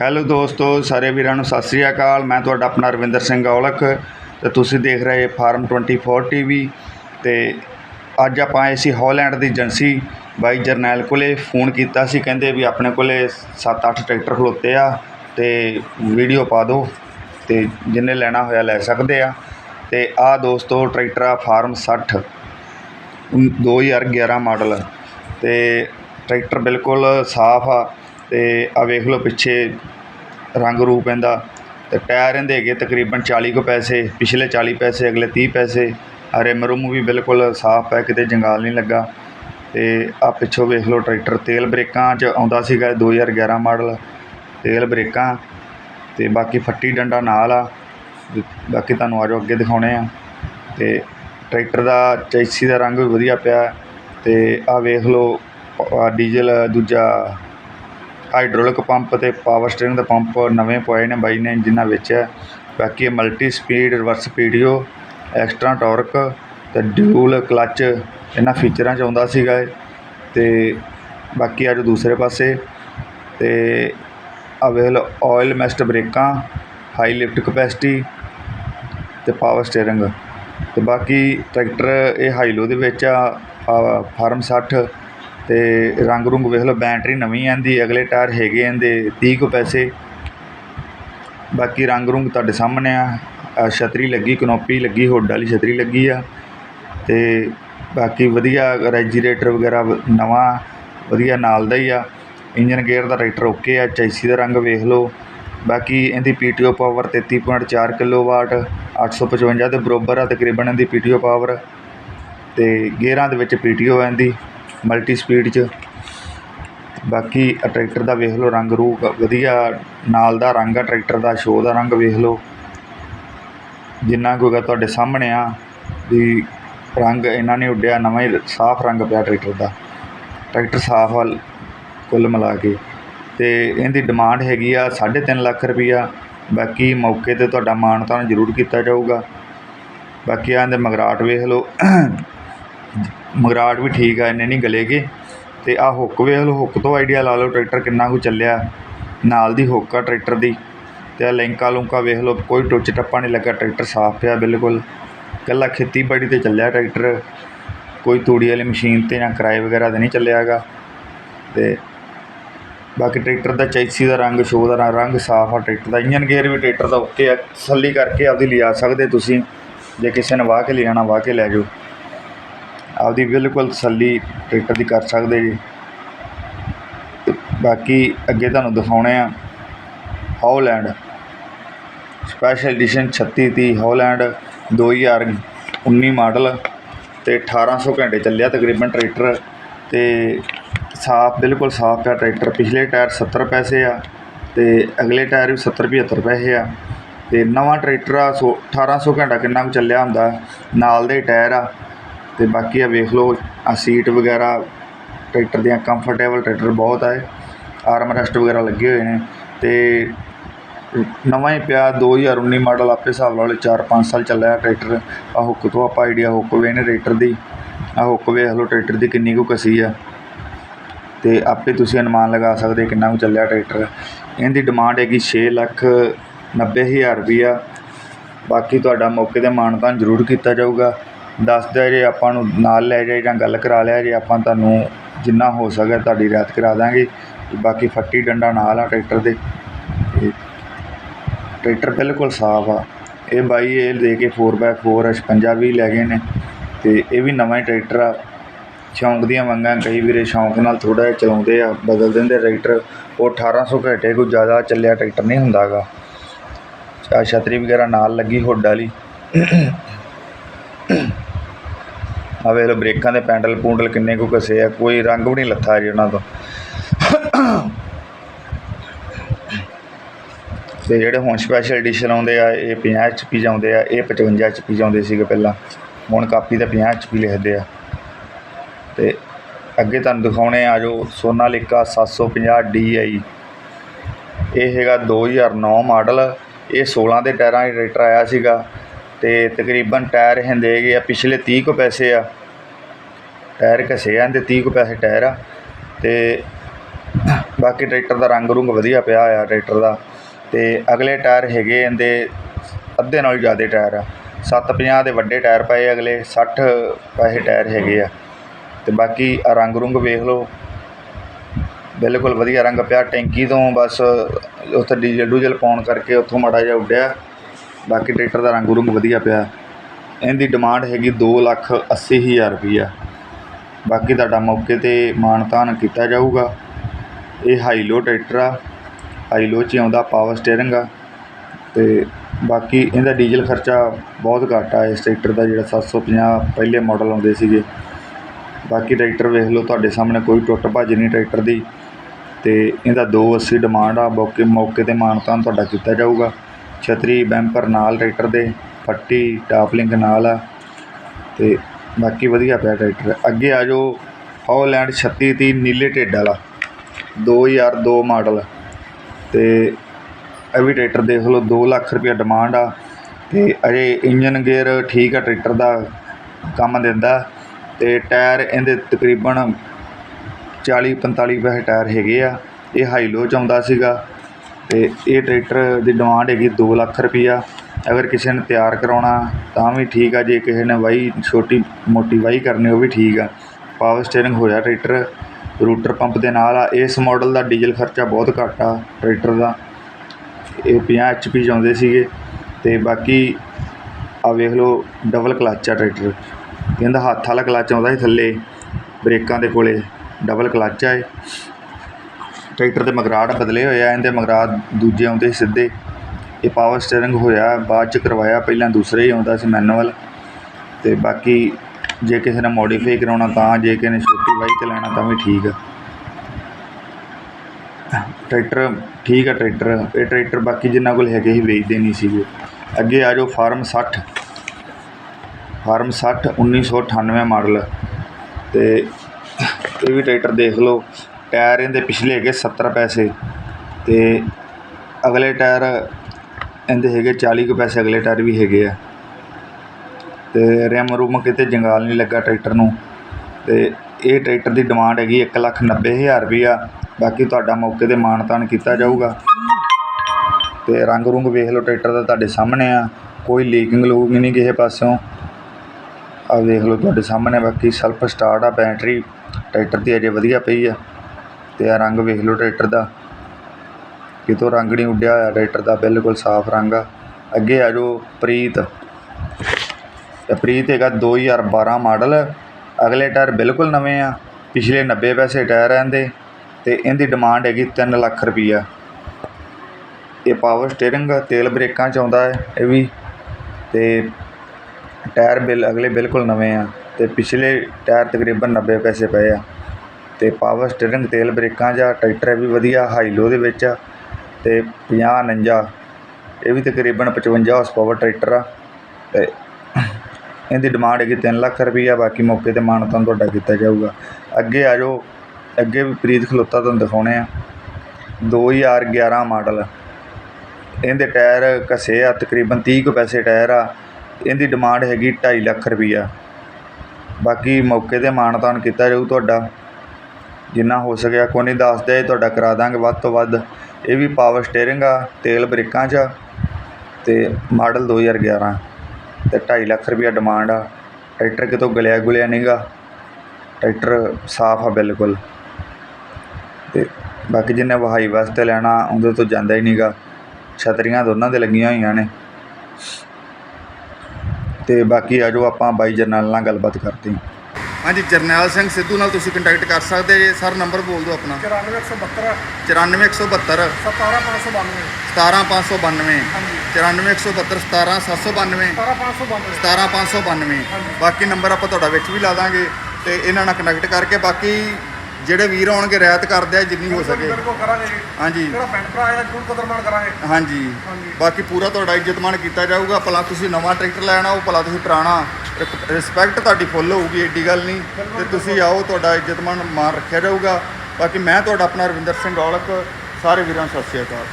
Hello ਦੋਸਤੋ, ਸਾਰੇ ਵੀਰਾਂ ਨੂੰ ਸਤਿ ਸ੍ਰੀ ਅਕਾਲ। ਮੈਂ ਤੁਹਾਡਾ ਆਪਣਾ ਰਵਿੰਦਰ ਸਿੰਘ ਔਲਖ ਤੇ ਤੁਸੀਂ ਦੇਖ ਰਹੇ ਫਾਰਮ 24 ਟੀਵੀ ਤੇ ਅੱਜ ਆਪਾਂ ਆਏ ਸੀ ਹਾਲੈਂਡ ਦੀ ਏਜੰਸੀ। ਬਾਈ ਜਰਨੈਲ ਕੋਲੇ ਫੋਨ ਕੀਤਾ ਸੀ, ਕਹਿੰਦੇ ਵੀ ਆਪਣੇ ਕੋਲੇ 7-8 ਟਰੈਕਟਰ ਖਲੋਤੇ ਆ ਤੇ ਵੀਡੀਓ ਪਾ ਦਿਓ ਤੇ ਜਿੰਨੇ ਲੈਣਾ ਹੋਇਆ ਲੈ ਸਕਦੇ ਆ। ਤੇ ਆਹ ਦੋਸਤੋ ਟਰੈਕਟਰ ਆ ਫਾਰਮ 60 2011 ਮਾਡਲ ਤੇ ਟਰੈਕਟਰ ਬਿਲਕੁਲ ਸਾਫ਼ ਆ। ਅਤੇ ਆਹ ਵੇਖ ਲਓ ਪਿੱਛੇ ਰੰਗ ਰੂਪ ਇਹਦਾ। ਅਤੇ ਟਾਇਰ ਇਹਦੇ ਹੈਗੇ ਤਕਰੀਬਨ 40 ਕੁ ਪੈਸੇ, ਪਿਛਲੇ 40 ਪੈਸੇ, ਅਗਲੇ ਤੀਹ ਪੈਸੇ। ਆ ਰਿਮ ਰੁਮ ਵੀ ਬਿਲਕੁਲ ਸਾਫ਼ ਹੈ, ਕਿਤੇ ਜੰਗਾਲ ਨਹੀਂ ਲੱਗਾ। ਅਤੇ ਆਹ ਪਿੱਛੋਂ ਵੇਖ ਲਓ ਟਰੈਕਟਰ, ਤੇਲ ਬਰੇਕਾਂ 'ਚ ਆਉਂਦਾ ਸੀਗਾ 2011 ਮਾਡਲ। ਤੇਲ ਬਰੇਕਾਂ ਅਤੇ ਬਾਕੀ ਫੱਟੀ ਡੰਡਾ ਨਾਲ ਆ। ਬਾਕੀ ਤੁਹਾਨੂੰ ਆ ਜਾਓ ਅੱਗੇ ਦਿਖਾਉਣੇ ਆ। ਅਤੇ ਟਰੈਕਟਰ ਦਾ ਚੈਸੀ ਦਾ ਰੰਗ ਵੀ ਵਧੀਆ ਪਿਆ। ਅਤੇ ਆਹ ਵੇਖ ਲਓ ਡੀਜ਼ਲ ਦੂਜਾ ਹਾਈਡ੍ਰੋਲਿਕ ਪੰਪ ਅਤੇ ਪਾਵਰ ਸਟੀਅਰਿੰਗ ਦਾ ਪੰਪ ਨਵੇਂ ਪੁਆਏ ਨੇ ਬਾਈ ਨੇ, ਜਿਨ੍ਹਾਂ ਵਿੱਚ ਹੈ। ਬਾਕੀ ਇਹ multi speed reverse PTO extra torque ਅਤੇ ਡਿਊਲ ਕਲੱਚ ਇਹਨਾਂ ਫੀਚਰਾਂ 'ਚ ਆਉਂਦਾ ਸੀਗਾ ਇਹ। ਅਤੇ ਬਾਕੀ ਅੱਜ ਦੂਸਰੇ ਪਾਸੇ ਅਤੇ ਆ ਵੇਖ ਆਇਲ ਮੈਸਟ ਬ੍ਰੇਕਾਂ ਹਾਈ ਲਿਫਟ ਕਪੈਸਿਟੀ ਅਤੇ ਪਾਵਰ ਸਟੀਅਰਿੰਗ ਅਤੇ ਬਾਕੀ ਟਰੈਕਟਰ ਇਹ ਹਾਈਲੋ ਦੇ ਵਿੱਚ ਆ ਆ ਫਾਰਮ ਸੱਠ ਅਤੇ ਰੰਗ ਰੁੰਗ ਵੇਖ ਲਓ, ਬੈਟਰੀ ਨਵੀਂ ਆਂਦੀ, ਅਗਲੇ ਟਾਇਰ ਹੈਗੇ ਇਹਦੇ ਤੀਹ ਕੁ ਪੈਸੇ। ਬਾਕੀ ਰੰਗ ਰੁੰਗ ਤੁਹਾਡੇ ਸਾਹਮਣੇ ਆ। ਆਹ ਛਤਰੀ ਲੱਗੀ, ਕਨੋਪੀ ਲੱਗੀ, ਹੁੱਡ ਵਾਲੀ ਛਤਰੀ ਲੱਗੀ ਆ। ਅਤੇ ਬਾਕੀ ਵਧੀਆ ਰੈਜੀਰੇਟਰ ਵਗੈਰਾ ਨਵਾਂ, ਵਧੀਆ ਨਾਲ ਦਾ ਹੀ ਆ। ਇੰਜਨ ਗੇਅਰ ਦਾ ਟਰੈਕਟਰ ਓਕੇ ਆ ਚੈਸੀ ਦਾ ਰੰਗ ਵੇਖ ਲਓ। ਬਾਕੀ ਇਹਦੀ ਪੀਟੀਓ ਪਾਵਰ 33.4 ਕਿਲੋਵਾਟ 855 ਦੇ ਬਰੋਬਰ ਆ ਤਕਰੀਬਨ ਇਹਦੀ ਪੀਟੀਓ ਪਾਵਰ। ਤੇ ਗੇਅਰਾਂ ਦੇ ਵਿੱਚ ਪੀਟੀਓ ਆ ਇਹਦੀ। ਮਲਟੀ ਸਪੀਡ 'ਚ। ਬਾਕੀ ਆਹ ਟਰੈਕਟਰ ਦਾ ਵੇਖ ਲਓ ਰੰਗ ਰੂਪ, ਵਧੀਆ ਨਾਲ ਦਾ ਰੰਗ ਆ, ਟਰੈਕਟਰ ਦਾ ਸ਼ੋ ਦਾ ਰੰਗ ਵੇਖ ਲਓ। ਜਿੰਨਾ ਕੁ ਹੈਗਾ ਤੁਹਾਡੇ ਸਾਹਮਣੇ ਆ, ਵੀ ਰੰਗ ਇਹਨਾਂ ਨੇ ਉੱਡਿਆ, ਨਵਾਂ ਹੀ ਸਾਫ਼ ਰੰਗ ਪਿਆ ਟਰੈਕਟਰ ਦਾ। ਟਰੈਕਟਰ ਸਾਫ਼ ਆ, ਕੁੱਲ ਮਿਲਾ ਕੇ। ਅਤੇ ਇਹਦੀ ਡਿਮਾਂਡ ਹੈਗੀ ਆ 3.5 ਲੱਖ ਰੁਪਈਆ। ਬਾਕੀ ਮੌਕੇ ਤੇ ਤੁਹਾਡਾ ਮਾਣ ਤਾਣ ਜ਼ਰੂਰ ਕੀਤਾ ਜਾਊਗਾ। ਬਾਕੀ ਆਂ ਇਹਦੇ ਮਗਰਾਟ ਵੇਖ ਲਓ। ਮਗਰਾਟ ਵੀ ਠੀਕ ਆ, ਇੰਨੇ ਨਹੀਂ ਗਲੇਗੇ। ਅਤੇ ਆਹ ਹੁੱਕ ਵੇਖ ਲਓ, ਹੁੱਕ ਤੋਂ ਆਈਡੀਆ ਲਾ ਲਓ ਟਰੈਕਟਰ ਕਿੰਨਾ ਕੁ ਚੱਲਿਆ। ਨਾਲ ਦੀ ਹੁੱਕ ਆ ਟਰੈਕਟਰ ਦੀ। ਅਤੇ ਆਹ ਲੈਂਕਾਂ ਲੁੰਕਾ ਵੇਖ ਲਓ, ਕੋਈ ਟੁੱਚ ਟੱਪਾ ਨਹੀਂ ਲੱਗਾ, ਟਰੈਕਟਰ ਸਾਫ਼ ਪਿਆ ਬਿਲਕੁਲ। ਇਕੱਲਾ ਖੇਤੀਬਾੜੀ ਤੇ ਚੱਲਿਆ ਟਰੈਕਟਰ। ਕੋਈ ਤੂੜੀ ਵਾਲੀ ਮਸ਼ੀਨ ਤੇ ਜਾਂ ਕਿਰਾਏ ਵਗੈਰਾ ਤੇ ਨਹੀਂ ਚੱਲਿਆ ਹੈਗਾ। ਅਤੇ ਬਾਕੀ ਟਰੈਕਟਰ ਦਾ ਚੈਸੀ ਦਾ ਰੰਗ ਸ਼ੋਅ ਦਾ ਰੰਗ ਸਾਫ਼ ਆ ਟਰੈਕਟਰ ਦਾ। ਇੰਜਨ ਗੇਅਰ ਵੀ ਟਰੈਕਟਰ ਦਾ ਓਕੇ ਆ। ਤਸੱਲੀ ਕਰਕੇ ਆਪਦੀ ਲਿਆ ਸਕਦੇ ਤੁਸੀਂ। ਜੇ ਕਿਸੇ ਨੇ ਵਾਹ ਕੇ ਲਿਆਣਾ ਵਾਹ ਕੇ ਲੈ ਜਾਓ। ਆਪਦੀ ਬਿਲਕੁਲ ਤਸੱਲੀ ਟਰੈਕਟਰ ਦੀ ਕਰ ਸਕਦੇ ਜੀ। ਬਾਕੀ ਅੱਗੇ ਤੁਹਾਨੂੰ ਦਿਖਾਉਣੇ ਆ Holland. Special edition 3630 Holland 2019 model ਤੇ 1800 ਘੰਟੇ ਚੱਲਿਆ ਤਕਰੀਬਨ ਟਰੈਕਟਰ ਤੇ ਸਾਫ਼, ਬਿਲਕੁਲ ਸਾਫ਼ ਪਿਆ ਟਰੈਕਟਰ। ਪਿਛਲੇ ਟਾਇਰ 70 ਪੈਸੇ ਆ ਤੇ ਅਗਲੇ ਟਾਇਰ ਵੀ 70 75 ਪੈਸੇ ਆ। ਤੇ ਨਵਾਂ ਟਰੈਕਟਰ ਆ, ਸੋ 1800 ਘੰਟਾ ਕਿੰਨਾ ਕੁ ਚੱਲਿਆ ਹੁੰਦਾ, ਨਾਲ ਦੇ ਟਾਇਰ ਆ। ਅਤੇ ਬਾਕੀ ਆਹ ਵੇਖ ਲਓ ਆਹ ਸੀਟ ਵਗੈਰਾ, ਟਰੈਕਟਰ ਦੀਆਂ ਕੰਫਰਟੇਬਲ ਟਰੈਕਟਰ ਬਹੁਤ ਆ ਆਰਮ ਰੈਸਟ ਵਗੈਰਾ ਲੱਗੇ ਹੋਏ ਨੇ ਅਤੇ ਨਵਾਂ ਹੀ ਪਿਆ 2019 ਮਾਡਲ ਆਪੇ ਹਿਸਾਬ ਨਾਲ ਚਾਰ ਪੰਜ ਸਾਲ ਚੱਲਿਆ ਟਰੈਕਟਰ। ਆਹ ਹੁੱਕ ਤੋਂ ਆਪਾਂ ਆਈਡੀਆ ਹੁੱਕ ਵੇ ਟਰੈਕਟਰ ਦੀ। ਆਹ ਹੁੱਕ ਵੇਖ ਲਓ ਟਰੈਕਟਰ ਦੀ ਕਿੰਨੀ ਕੁ ਕਸੀ ਆ। ਅਤੇ ਆਪੇ ਤੁਸੀਂ ਅਨੁਮਾਨ ਲਗਾ ਸਕਦੇ ਕਿੰਨਾ ਕੁ ਚੱਲਿਆ ਟਰੈਕਟਰ। ਇਹਦੀ ਡਿਮਾਂਡ ਹੈਗੀ ਛੇ ਲੱਖ 90 ਹਜ਼ਾਰ ਰੁਪਈਆ। ਬਾਕੀ ਤੁਹਾਡਾ ਮੌਕੇ ਤੇ ਮਾਣ ਮਾਨਤਾਨ ਜ਼ਰੂਰ ਕੀਤਾ ਜਾਊਗਾ। ਦੱਸਦਾ ਜੇ ਆਪਾਂ ਨੂੰ ਨਾਲ ਲੈ ਜਾਏ ਜਾਂ ਗੱਲ ਕਰਾ ਲਿਆ ਜੇ ਆਪਾਂ ਤੁਹਾਨੂੰ ਜਿੰਨਾ ਹੋ ਸਕੇ ਤੁਹਾਡੀ ਰਾਤ ਕਰਾ ਦਾਂਗੇ। ਬਾਕੀ ਫੱਟੀ ਡੰਡਾ ਨਾਲ ਆ ਟਰੈਕਟਰ ਦੇ। ਤੇ ਟਰੈਕਟਰ ਬਿਲਕੁਲ ਸਾਫ਼ ਆ। ਇਹ ਬਾਈ ਇਹ ਦੇ ਕੇ 4x4 56 ਵੀ ਲੈ ਗਏ ਨੇ। ਤੇ ਇਹ ਵੀ ਨਵਾਂ ਹੀ ਟਰੈਕਟਰ ਆ। ਸ਼ੌਂਕ ਦੀਆਂ ਮੰਗਾਂ ਕਈ ਵੀਰੇ ਸ਼ੌਂਕ ਨਾਲ ਥੋੜ੍ਹਾ ਜਿਹਾ ਚਲਾਉਂਦੇ ਆ, ਬਦਲ ਦਿੰਦੇ ਟਰੈਕਟਰ। ਉਹ 1800 ਘੰਟੇ ਕੋਈ ਜ਼ਿਆਦਾ ਚੱਲਿਆ ਟਰੈਕਟਰ ਨਹੀਂ ਹੁੰਦਾ ਗਾ ਆ ਛਤਰੀ ਵਗੈਰਾ ਨਾਲ ਲੱਗੀ ਹੁੱਡ ਵਾਲੀ। ਆ ਵੇਖ ਲਓ, ਬ੍ਰੇਕਾਂ ਦੇ ਪੈਂਡਲ ਪੂੰਡਲ ਕਿੰਨੇ ਕੁ ਘਸੇ ਆ, ਕੋਈ ਰੰਗ ਵੀ ਨਹੀਂ ਲੱਥਾ ਜੀ ਉਹਨਾਂ ਤੋਂ। ਤੇ ਜਿਹੜੇ ਹੁਣ ਸਪੈਸ਼ਲ ਐਡੀਸ਼ਨ ਆਉਂਦੇ ਆ, ਇਹ 50 ਐਚਪੀ ਜਾਂਦੇ ਆ, ਇਹ 55 ਐਚਪੀ ਜਾਂਦੇ ਸੀਗੇ ਪਹਿਲਾਂ। ਹੁਣ ਕਾਪੀ ਤੇ 50 ਐਚਪੀ ਲਿਖਦੇ ਆ। ਤੇ ਅੱਗੇ ਤੁਹਾਨੂੰ ਦਿਖਾਉਣੇ ਆ, ਜੋ ਸੋਨਾਲੀਕਾ 750 DI ਇਹ ਹੈਗਾ 2009 ਮਾਡਲ। ਇਹ 16 ਦੇ ਟਾਇਰਾਂ 'ਚ ਟਰੈਕਟਰ ਆਇਆ ਸੀਗਾ। ਤੇ ਤਕਰੀਬਨ ਟਾਇਰ ਹੁੰਦੇ ਹੈਗੇ ਆ, ਪਿਛਲੇ 30 ਕੁ ਪੈਸੇ ਆ। ਟਾਇਰ ਘਸੇ ਆ, ਇਹਦੇ 30 ਕੁ ਪੈਸੇ ਟਾਇਰ ਆ। ਤੇ ਬਾਕੀ ਟਰੈਕਟਰ ਦਾ ਰੰਗ ਰੁੰਗ ਵਧੀਆ ਪਿਆ ਆ ਟਰੈਕਟਰ ਦਾ। ਤੇ ਅਗਲੇ ਟਾਇਰ ਹੈਗੇ ਇਹਦੇ ਅੱਧੇ ਨਾਲੋਂ ਜ਼ਿਆਦਾ ਟਾਇਰ ਆ। 750 ਦੇ ਵੱਡੇ ਟਾਇਰ ਪਏ ਅਗਲੇ 60 ਪੈਸੇ ਟਾਇਰ ਹੈਗੇ ਆ। ਤੇ ਬਾਕੀ ਆਹ ਰੰਗ ਰੁੰਗ ਵੇਖ ਲਓ। ਬਿਲਕੁਲ ਵਧੀਆ ਰੰਗ ਪਿਆ। ਟੈਂਕੀ ਤੋਂ ਬਸ ਉੱਥੇ ਡੀਜ਼ਲ ਡੂਜ਼ਲ ਪਾਉਣ ਕਰਕੇ ਉੱਥੋਂ ਮਾੜਾ ਜਿਹਾ ਉੱਡਿਆ। ਬਾਕੀ ਟਰੈਕਟਰ ਦਾ ਰੰਗ ਰੁੰਗ ਵਧੀਆ ਪਿਆ। ਇਹਦੀ ਡਿਮਾਂਡ ਹੈਗੀ ਦੋ ਲੱਖ ਅੱਸੀ ਹਜ਼ਾਰ ਰੁਪਈਆ। ਬਾਕੀ ਤੁਹਾਡਾ ਮੌਕੇ 'ਤੇ ਮਾਣ ਤਾਣ ਕੀਤਾ ਜਾਊਗਾ। ਇਹ ਹਾਈ ਲੋ ਟਰੈਕਟਰ ਆ। ਹਾਈ ਲੋ 'ਚ ਆਉਂਦਾ ਪਾਵਰ ਸਟੀਅਰਿੰਗ ਆ। ਅਤੇ ਬਾਕੀ ਇਹਦਾ ਡੀਜ਼ਲ ਖਰਚਾ ਬਹੁਤ ਘੱਟ ਆ। ਇਸ ਟਰੈਕਟਰ ਦਾ ਜਿਹੜਾ 750 ਪਹਿਲੇ ਮਾਡਲ ਆਉਂਦੇ ਸੀਗੇ। ਬਾਕੀ ਟਰੈਕਟਰ ਵੇਖ ਲਓ, ਤੁਹਾਡੇ ਸਾਹਮਣੇ ਕੋਈ ਟੁੱਟ ਭੱਜ ਨਹੀਂ ਟਰੈਕਟਰ ਦੀ। ਤੇ ਇਹਦਾ 280 ਡਿਮਾਂਡ ਆ। ਮੌਕੇ ਮੌਕੇ 'ਤੇ ਮਾਨਤਾਨ ਤੁਹਾਡਾ ਕੀਤਾ ਜਾਊਗਾ। ਛਤਰੀ ਬੈਂਪਰ ਨਾਲ ਟਰੈਕਟਰ ਦੇ ਫੱਟੀ ਟਾਪਲਿੰਗ ਨਾਲ ਆ ਅਤੇ ਬਾਕੀ ਵਧੀਆ ਪਿਆ ਟਰੈਕਟਰ। ਅੱਗੇ ਆ ਜਾਓ ਹੌਲੈਂਡ 3630 ਨੀਲੇ ਢਿੱਡ ਵਾਲਾ 2002 ਮਾਡਲ। ਅਤੇ ਇਹ ਵੀ ਟਰੈਕਟਰ ਦੇਖ ਲਓ 2 ਲੱਖ ਰੁਪਇਆ ਡਿਮਾਂਡ ਆ ਅਤੇ ਅਜੇ ਇੰਜਨ ਗੇਅਰ ਠੀਕ ਆ ਟਰੈਕਟਰ ਦਾ, ਕੰਮ ਦਿੰਦਾ। ਅਤੇ ਟਾਇਰ ਇਹਦੇ ਤਕਰੀਬਨ 40 45 ਪੈਸੇ ਟਾਇਰ ਹੈਗੇ ਆ। ਇਹ ਹਾਈ ਲੋ ਚ ਆਉਂਦਾ ਸੀਗਾ। ਅਤੇ ਇਹ ਟਰੈਕਟਰ ਦੀ ਡਿਮਾਂਡ ਹੈਗੀ ਦੋ ਲੱਖ ਰੁਪਈਆ। ਅਗਰ ਕਿਸੇ ਨੇ ਤਿਆਰ ਕਰਾਉਣਾ, ਤਾਂ ਵੀ ਠੀਕ ਆ। ਜੇ ਕਿਸੇ ਨੇ ਵਾਹੀ, ਛੋਟੀ ਮੋਟੀ ਵਾਹੀ ਕਰਨੀ, ਉਹ ਵੀ ਠੀਕ ਆ। ਪਾਵਰ ਸਟੇਅਰਿੰਗ ਹੋਇਆ ਟਰੈਕਟਰ, ਰੂਟਰ ਪੰਪ ਦੇ ਨਾਲ ਆ। ਇਸ ਮਾਡਲ ਦਾ ਡੀਜ਼ਲ ਖਰਚਾ ਬਹੁਤ ਘੱਟ ਆ ਟਰੈਕਟਰ ਦਾ। ਇਹ ਪੰਜਾਹ ਐੱਚ ਪੀ 'ਚ ਆਉਂਦੇ ਸੀਗੇ। ਅਤੇ ਬਾਕੀ ਆ ਵੇਖ ਲਓ ਡਬਲ ਕਲੱਚ ਆ ਟਰੈਕਟਰ। ਇਹਦਾ ਹੱਥ ਵਾਲਾ ਕਲੱਚ ਆਉਂਦਾ ਸੀ ਥੱਲੇ, ਬ੍ਰੇਕਾਂ ਦੇ ਕੋਲੇ। ਡਬਲ ਕਲੱਚ ਆ ਇਹ। ਟਰੈਕਟਰ ਦੇ ਮਗਰਾਟ ਬਦਲੇ ਹੋਏ ਆ, ਇਹਦੇ ਮਗਰਾਟ ਦੂਜੇ ਆਉਂਦੇ ਸੀ ਸਿੱਧੇ। ਇਹ ਪਾਵਰ ਸਟੀਅਰਿੰਗ ਹੋਇਆ, ਬਾਅਦ ਚ ਕਰਵਾਇਆ, ਪਹਿਲਾਂ ਦੂਸਰੇ ਹੀ ਆਉਂਦਾ ਸੀ ਮੈਨੂਅਲ ਤੇ ਬਾਕੀ ਜੇ ਕਿਸੇ ਨੇ ਮੋਡੀਫਾਈ ਕਰਾਉਣਾ ਤਾਂ, ਜੇ ਕਿਸੇ ਨੇ ਛੋਟੀ ਬਾਈਕ ਤੇ ਲੈਣਾ ਤਾਂ ਵੀ ਠੀਕ ਆ। ਟਰੈਕਟਰ ਠੀਕ ਆ ਟਰੈਕਟਰ, ਇਹ ਟਰੈਕਟਰ ਬਾਕੀ ਜਿਨ੍ਹਾਂ ਕੋਲ ਹੈਗੇ ਹੀ ਵੇਚਦੇ ਨਹੀਂ ਸੀਗੇ। ਅੱਗੇ ਆ ਜਾਓ ਫਾਰਮ 60 ਫਾਰਮ 60 1998 ਮਾਡਲ। ਤੇ ਇਹ ਵੀ ਟਰੈਕਟਰ ਦੇਖ ਲਓ। ਟਾਇਰ ਇਹਦੇ ਪਿਛਲੇ ਹੈਗੇ 70 ਪੈਸੇ ਅਤੇ ਅਗਲੇ ਟਾਇਰ ਇਹਦੇ ਹੈਗੇ 40 ਕੁ ਪੈਸੇ ਅਗਲੇ ਟਾਇਰ ਵੀ ਹੈਗੇ ਆ। ਅਤੇ ਰਿਮ ਰੁਮ ਕਿਤੇ ਜੰਗਾਲ ਨਹੀਂ ਲੱਗਾ ਟਰੈਕਟਰ ਨੂੰ। ਅਤੇ ਇਹ ਟਰੈਕਟਰ ਦੀ ਡਿਮਾਂਡ ਹੈਗੀ ਇੱਕ ਲੱਖ ਨੱਬੇ ਹਜ਼ਾਰ ਰੁਪਈਆ ਬਾਕੀ ਤੁਹਾਡਾ ਮੌਕੇ 'ਤੇ ਮਾਣ ਤਾਣ ਕੀਤਾ ਜਾਊਗਾ। ਅਤੇ ਰੰਗ ਰੁੰਗ ਵੇਖ ਲਓ ਟਰੈਕਟਰ ਦਾ ਤੁਹਾਡੇ ਸਾਹਮਣੇ ਆ। ਕੋਈ ਲੀਕਿੰਗ ਲੂਕਿੰਗ ਨਹੀਂ ਕਿਸੇ ਪਾਸਿਓਂ। ਆ ਵੇਖ ਲਓ ਤੁਹਾਡੇ ਸਾਹਮਣੇ ਬਾਕੀ ਸੈਲਫ ਸਟਾਰਟ ਆ ਬੈਟਰੀ। ਟਰੈਕਟਰ ਦੀ ਅਜੇ ਵਧੀਆ ਪਈ ਆ। ਤੇ ਆ ਰੰਗ ਵੇਖ ਲਓ ਟਰੈਕਟਰ ਦਾ। ਕਿਤੋਂ ਰੰਗ ਨਹੀਂ ਉੱਡਿਆ ਹੋਇਆ ਟਰੈਕਟਰ ਦਾ, ਬਿਲਕੁਲ ਸਾਫ਼ ਰੰਗ ਆ। ਅੱਗੇ ਆ ਜਾਓ ਪ੍ਰੀਤ। ਪ੍ਰੀਤ ਹੈਗਾ 2012 ਮਾਡਲ। ਅਗਲੇ ਟਾਇਰ ਬਿਲਕੁਲ ਨਵੇਂ ਆ। ਪਿਛਲੇ 90 ਪੈਸੇ ਟਾਇਰ ਆ ਇਹਦੇ। ਤੇ ਇਹਦੀ ਡਿਮਾਂਡ ਹੈਗੀ 3 ਲੱਖ ਰੁਪਈਆ। ਇਹ ਪਾਵਰ ਸਟੀਅਰਿੰਗ ਤੇਲ ਬ੍ਰੇਕਾਂ ਚ ਆਉਂਦਾ ਹੈ ਇਹ ਵੀ। ਤੇ ਟਾਇਰ ਬਿਲ, ਅਗਲੇ ਬਿਲਕੁਲ ਨਵੇਂ ਆ। ਤੇ ਪਿਛਲੇ ਟਾਇਰ ਤਕਰੀਬਨ 90 ਪੈਸੇ ਪਏ ਆ। ਅਤੇ ਪਾਵਰ ਸਟੀਅਰਿੰਗ ਤੇਲ ਬ੍ਰੇਕਾਂ ਜਾਂ ਟਰੈਕਟਰ ਵੀ ਵਧੀਆ, ਹਾਈ ਲੋ ਦੇ ਵਿੱਚ ਆ ਅਤੇ ਪੰਜਾਹ ਉਣੰਜਾ, ਇਹ ਵੀ ਤਕਰੀਬਨ 55 ਹਾਰਸ ਪਾਵਰ ਟਰੈਕਟਰ ਆ ਅਤੇ ਇਹਦੀ ਡਿਮਾਂਡ ਹੈਗੀ ਤਿੰਨ ਲੱਖ ਰੁਪਈਆ, ਬਾਕੀ ਮੌਕੇ ਤੇ ਮਾਣ ਤਾਣ ਤੁਹਾਡਾ ਕੀਤਾ ਜਾਊਗਾ। ਅੱਗੇ ਆ ਜਾਓ, ਅੱਗੇ ਵੀ ਪ੍ਰੀਤ ਖਲੋਤਾ ਤੁਹਾਨੂੰ ਦਿਖਾਉਣੇ ਆ। 2011 ਮਾਡਲ, ਇਹਦੇ ਟਾਇਰ ਘਸੇ ਆ, ਤਕਰੀਬਨ ਤੀਹ ਕੁ ਪੈਸੇ ਟਾਇਰ ਆ, ਇਹਦੀ ਡਿਮਾਂਡ ਹੈਗੀ ਢਾਈ ਲੱਖ ਰੁਪਈਆ। ਬਾਕੀ ਮੌਕੇ ਤੇ ਮਾਣ ਤਾਣ ਕੀਤਾ ਜਾਊ ਤੁਹਾਡਾ। ਜਿੰਨਾ ਹੋ ਸਕਿਆ ਕੋਈ ਨਹੀਂ, ਦੱਸ ਦਿਆ ਤੁਹਾਡਾ ਕਰਾ ਦਾਂਗੇ ਵੱਧ ਤੋਂ ਵੱਧ। ਇਹ ਵੀ ਪਾਵਰ ਸਟੇਅਰਿੰਗ ਆ, ਤੇਲ ਬ੍ਰੇਕਾਂ 'ਚ ਆ ਤੇ ਮਾਡਲ 2011 ਤੇ 2.5 ਲੱਖ ਰੁਪਈਆ ਡਿਮਾਂਡ ਆ। ਟਰੈਕਟਰ ਕਿਤੋਂ ਗਲਿਆ ਗੁਲਿਆ ਨਹੀਂ ਗਾ ਟਰੈਕਟਰ ਸਾਫ਼ ਆ ਬਿਲਕੁਲ। ਅਤੇ ਬਾਕੀ ਜਿਹਨੇ ਵਹਾਈ ਵਾਸਤੇ ਲੈਣਾ, ਉਹਦੇ ਤੋਂ ਜਾਂਦਾ ਹੀ ਨਹੀਂ ਗਾ ਛਤਰੀਆਂ ਦੋਨਾਂ ਦੇ ਲੱਗੀਆਂ ਹੋਈਆਂ ਨੇ। ਅਤੇ ਬਾਕੀ ਆ ਜਾਓ ਆਪਾਂ ਬਾਈ ਜਰਨਲ ਨਾਲ ਗੱਲਬਾਤ ਕਰਦੇ ਹਾਂ। ਹਾਂਜੀ ਜਰਨੈਲ ਸਿੰਘ ਸਿੱਧੂ ਨਾਲ ਤੁਸੀਂ ਕੰਟੈਕਟ ਕਰ ਸਕਦੇ ਜੇ। ਸਰ ਨੰਬਰ ਬੋਲ ਦਿਓ ਆਪਣਾ। 94172 94172 17592 17592 ਹਾਂਜੀ। 94172 17792 17592 17592 ਹਾਂਜੀ। ਬਾਕੀ ਨੰਬਰ ਆਪਾਂ ਤੁਹਾਡਾ ਵਿੱਚ ਵੀ ਲਾ ਦਾਂਗੇ ਤੇ ਇਹਨਾਂ ਨਾਲ ਕਨੈਕਟ ਕਰਕੇ ਬਾਕੀ ਜਿਹੜੇ ਵੀਰ ਆਉਣਗੇ ਰਿਆਇਤ ਕਰਦੇ ਆ ਜਿੰਨੀ ਹੋ ਸਕੇ। ਬਿਲਕੁਲ ਕਰਾਂਗੇ। ਜੀ ਹਾਂਜੀ। ਜਿਹੜਾ ਭੈਣ ਭਰਾ ਆਇਆ ਜਰੂਰ ਕਦਰਮਾਨ ਕਰਾਂਗੇ। ਹਾਂਜੀ। ਬਾਕੀ ਪੂਰਾ ਤੁਹਾਡਾ ਇੱਜ਼ਤਮਾਨ ਕੀਤਾ ਜਾਊਗਾ। ਭਲਾ ਤੁਸੀਂ ਨਵਾਂ ਟਰੈਕਟਰ ਲੈਣਾ ਉਹ ਭਲਾ ਤੁਸੀਂ ਪੁਰਾਣਾ। ਰਿਸਪੈਕਟ ਤੁਹਾਡੀ ਫੁੱਲ ਹੋਊਗੀ ਏਡੀ ਗੱਲ ਨਹੀਂ। ਤੇ ਤੁਸੀਂ ਆਓ ਤੁਹਾਡਾ ਇੱਜ਼ਤਮਾਨ ਮਾਨ ਰੱਖਿਆ ਜਾਊਗਾ। ਬਾਕੀ ਮੈਂ ਤੁਹਾਡਾ ਆਪਣਾ ਰਵਿੰਦਰ ਸਿੰਘ ਔਲਖ। ਸਾਰੇ ਵੀਰਾਂ ਸਤਿ ਸ਼੍ਰੀ ਅਕਾਲ।